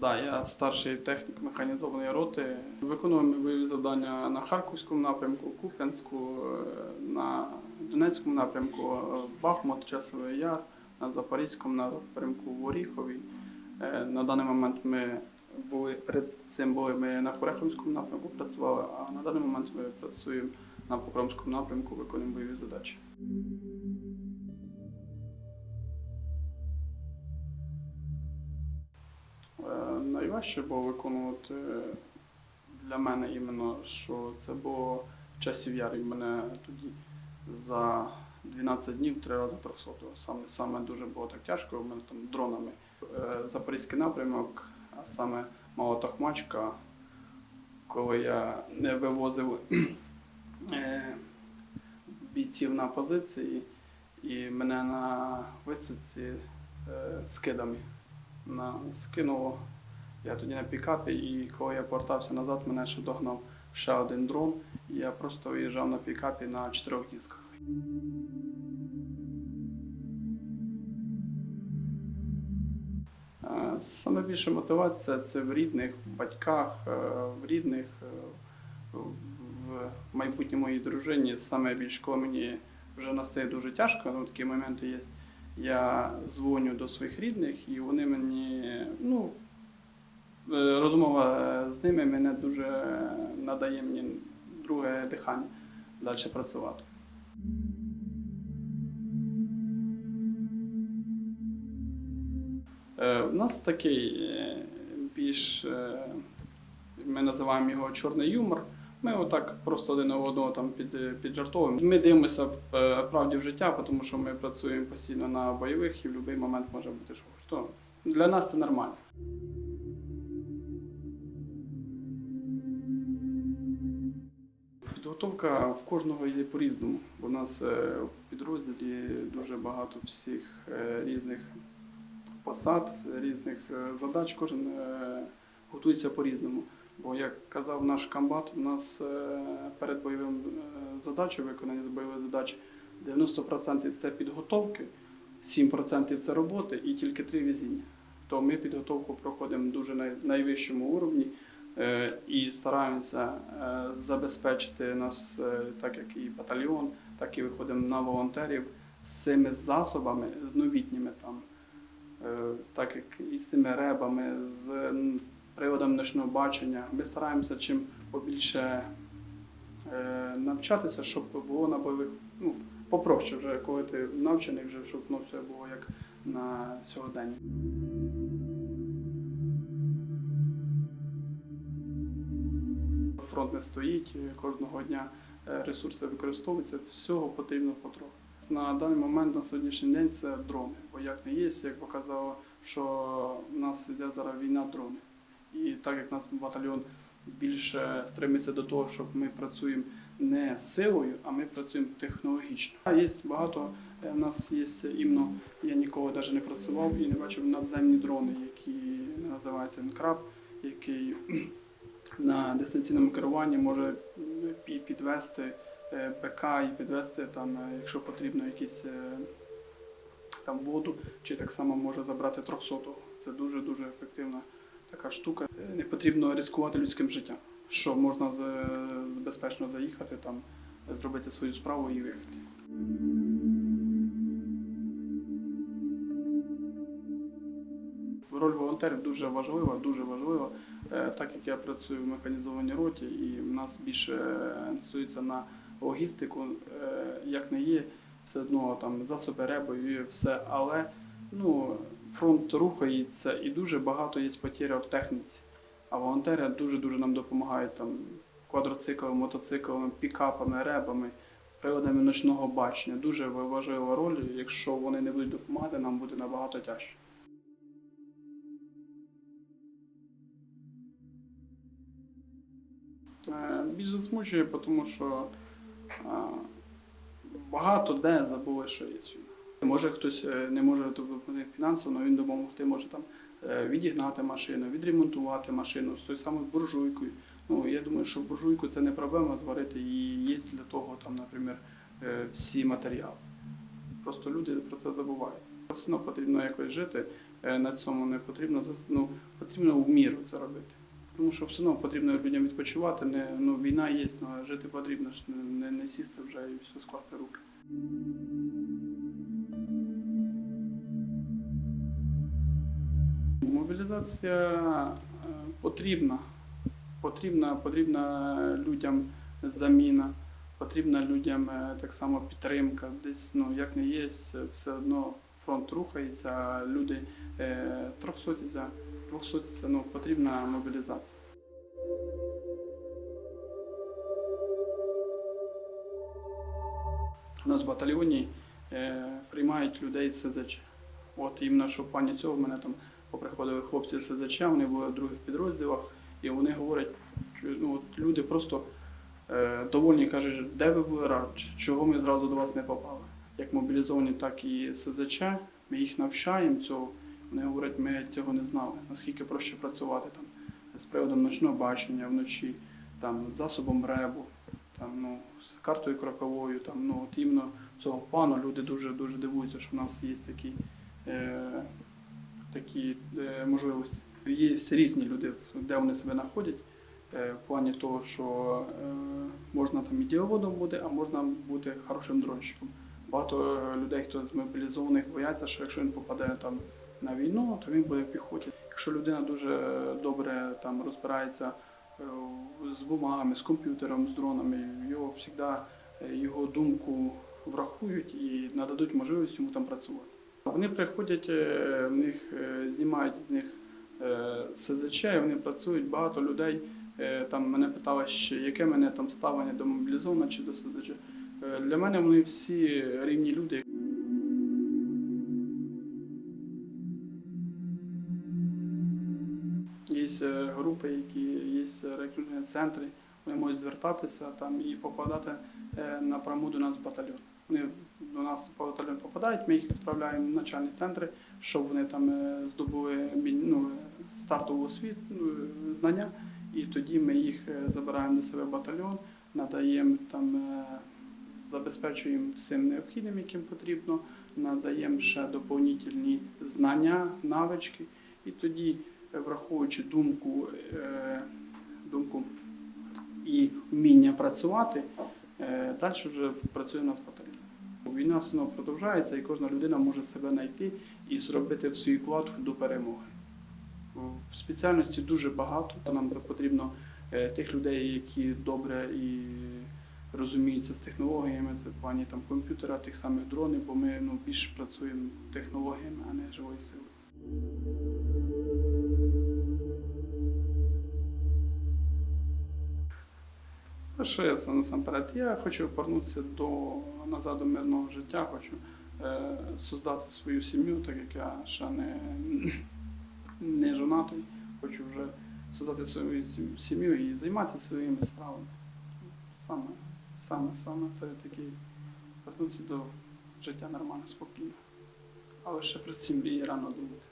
Да, я старший технік механізованої роти. Виконуємо бойові завдання на Харківському напрямку, Куп'янську, е, на Донецькому напрямку, е, Бахмут, Часовий Яр, на Запорізькому напрямку в Оріхові. Е, На даний момент ми були перед цим були ми на Курехівському напрямку працювали, а на даний момент ми працюємо на Покромському напрямку, виконуємо бойові задачі. Найважче було виконувати для мене іменно, що це було в часів яр. І мене тоді за 12 днів три рази 300. Саме, саме дуже було так тяжко, у мене там дронами. Е, Запорізький напрямок, а саме Мала Тохмачка, коли я не вивозив е, бійців на позиції, і мене на висадці е, скидами на скинуло. Я тоді на пікапі, і коли я повертався назад, мене ще догнав ще один дрон. І я просто виїжджав на пікапі на чотирьох дисках. Е, Саме більша мотивація це в рідних, в батьках, е, в рідних, е, в майбутньому моїй дружині. Саме більш коли мені вже настає дуже тяжко, ну такі моменти є. Я дзвоню до своїх рідних, і вони мені, ну, розмова з ними мене дуже надає мені друге дихання далі працювати. Е, У нас такий е, більш, е, ми називаємо його чорний юмор. Ми отак просто один одного там під, піджартовуємо. Ми дивимося е, правді в життя, тому що ми працюємо постійно на бойових і в будь-який момент може бути що. Для нас це нормально. Підготовка в кожного є по-різному. У нас е, в підрозділі дуже багато всіх е, різних посад, різних е, задач. Кожен готується по-різному. Бо, як казав наш комбат, у нас перед бойовим задачею, виконання бойових задач, 90% це підготовки, 7% це роботи і тільки 3 везіння. То ми підготовку проходимо дуже на найвищому уровні і стараємося е, забезпечити нас, е, так як і батальйон, так і виходимо на волонтерів з цими засобами, з новітніми там, е, так як і з тими ребами, з м, приладом ночного бачення. Ми стараємося чим побільше е, навчатися, щоб було на бойових, ну, попроще вже, коли ти навчений, вже, щоб ну, все було як на сьогодення. Фронт не стоїть, кожного дня е, ресурси використовуються, всього потрібно потроху. На даний момент, на сьогоднішній день це дрони. Бо як не є, як показало, що в нас йде зараз війна дрони. І так як наш батальйон більше стремиться до того, щоб ми працюємо не силою, а ми працюємо технологічно. Є багато, е, в нас є іменно, я ніколи навіть не працював і не бачив надземні дрони, які називаються Енкраб, який на дистанційному керуванні може підвести е, БК і підвести там, е, якщо потрібно, якісь е, там воду, чи так само може забрати 300 Це дуже дуже ефективна така штука. Не потрібно ризикувати людським життям. Що можна безпечно заїхати, там зробити свою справу і виїхати. Роль волонтерів дуже важлива, дуже важлива. Е, Так як я працюю в механізованій роті і в нас більше е, стосується на логістику, е, як не є, все одно там засоби ребові, все, але ну, фронт рухається і дуже багато є потеря в техніці. А волонтери дуже-дуже нам допомагають там квадроциклами, мотоциклами, пікапами, ребами, приладами ночного бачення. Дуже важлива роль. Якщо вони не будуть допомагати, нам буде набагато тяжче. Е, Більш засмучує, тому що е, багато де забули, що є війна. Може хтось е, не може допомогти фінансово, але він допомогти може там е, відігнати машину, відремонтувати машину з тою самою буржуйкою. Ну, я думаю, що буржуйку це не проблема зварити, і є для того, там, наприклад, всі матеріали. Просто люди про це забувають. Все одно потрібно якось жити, на цьому не потрібно ну, потрібно в міру це робити. Тому що все одно потрібно людям відпочивати. Не, ну, війна є, але жити потрібно не, не, сісти вже і все скласти руки. Мобілізація е, потрібна. Потрібна, потрібна людям заміна, потрібна людям е, так само підтримка. Десь ну як не є, все одно фронт рухається, люди е, трьохсотяться, двохсотяться, ну потрібна мобілізація. У нас в батальйоні е, приймають людей з СЗЧ. От іменно що в плані цього в мене там поприходили хлопці з СЗЧ, вони були в других підрозділах, і вони говорять, ну, от люди просто е, довольні кажуть, де ви були раніше, чого ми зразу до вас не попали. Як мобілізовані, так і СЗЧ, ми їх навчаємо цього. Вони говорять, ми цього не знали, наскільки проще працювати там з приводом ночного бачення вночі, там, засобом ребу, там, ну, з картою кроковою, там, ну, от іменно цього плану люди дуже дуже дивуються, що в нас є такі, е, такі е, можливості. Є різні люди, де вони себе знаходять, е, в плані того, що е, можна там і діловодом бути, а можна бути хорошим дронщиком. Багато е, людей, хто з мобілізованих, бояться, що якщо він попаде там на війну, то він буде в піхоті. Якщо людина дуже добре там розбирається е, з бумагами, з комп'ютером, з дронами, його завжди його думку врахують і нададуть можливість йому там працювати. Вони приходять, е, в них е, знімають з них е, СЗЧ, вони працюють, багато людей. е, Там мене питали, яке мене там ставлення до мобілізованого чи до СЗЧ. Е, Для мене вони всі рівні люди. Є е, групи, які є рекрутні центри, вони можуть звертатися там і попадати е, напряму до нас в батальйон. Вони до нас в батальйон попадають, ми їх відправляємо в начальні центри, щоб вони там е, здобули ну, е, стартову освіту, ну, е, знання, і тоді ми їх е, забираємо до себе в батальйон, надаємо там, е, забезпечуємо всім необхідним, яким потрібно, надаємо ще доповнительні знання, навички, і тоді, е, враховуючи думку, е, думку і вміння працювати, е, далі вже працює нас батальйон. Війна все одно продовжується, і кожна людина може себе знайти і зробити свій вклад до перемоги. В спеціальності дуже багато. Нам потрібно е, тих людей, які добре і розуміються з технологіями, це плані там комп'ютера, тих самих дронів, бо ми ну, більше працюємо технологіями, а не живою силою. Я це насамперед? Я хочу повернутися до назад до мирного життя, хочу е, создати свою сім'ю, так як я ще не, не жонатий, хочу вже создати свою сім'ю і займатися своїми справами. Саме, саме, саме це такий повернутися до життя нормально, спокійно. Але ще про сім'ї рано думати.